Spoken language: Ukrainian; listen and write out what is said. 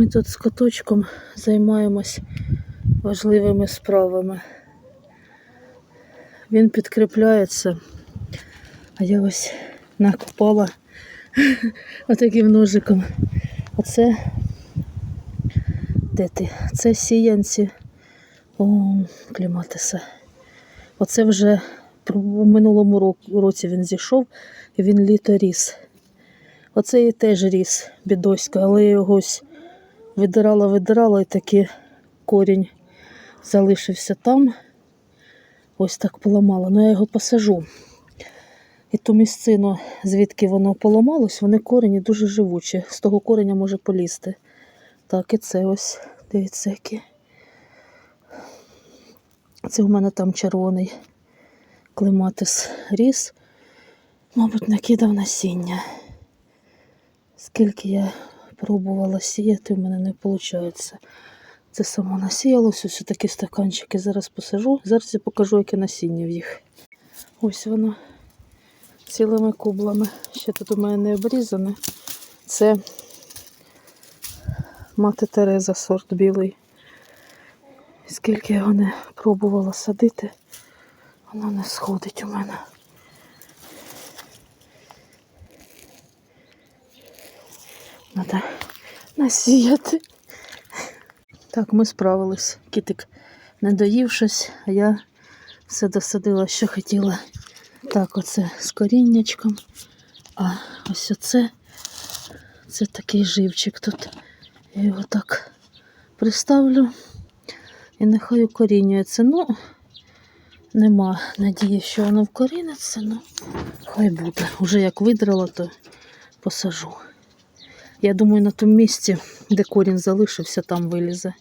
Ми тут з коточком займаємось важливими справами. Він підкріпляється, а я ось накопала отаким ножиком. Оце де ти? Це сіянці о, кліматиса. Оце вже у минулому році він зійшов і він літо ріс. Оце і теж ріс, бідоська, але його ось видирала, видирала і таки корінь залишився там. Ось так поламала. Ну я його посажу. І ту місцину, звідки воно поламалось, вони корені дуже живучі. З того кореня може полізти. Так, і це ось, дивіться, які. Це у мене там червоний клематис ріс. Мабуть, накидав насіння. Скільки я пробувала сіяти, в мене не виходить. Це само насіялось, ось такі стаканчики зараз посажу. Зараз я покажу, яке насіння в їх. Ось воно цілими кублами. Ще тут у мене не обрізане. Це мати Тереза сорт білий. Скільки я його не пробувала садити, воно не сходить у мене. Надо насіяти. Так, ми справились. Кітик не доїв щось, а я все досадила, що хотіла. Так, оце з коріннячком. А ось оце це такий живчик тут. Я його так приставлю і нехай укорінюється. Ну, нема надії, що воно вкоріниться, ну хай буде. Уже як видрала, то посажу. Я думаю, на тому місці, де корінь залишився, там вилізе.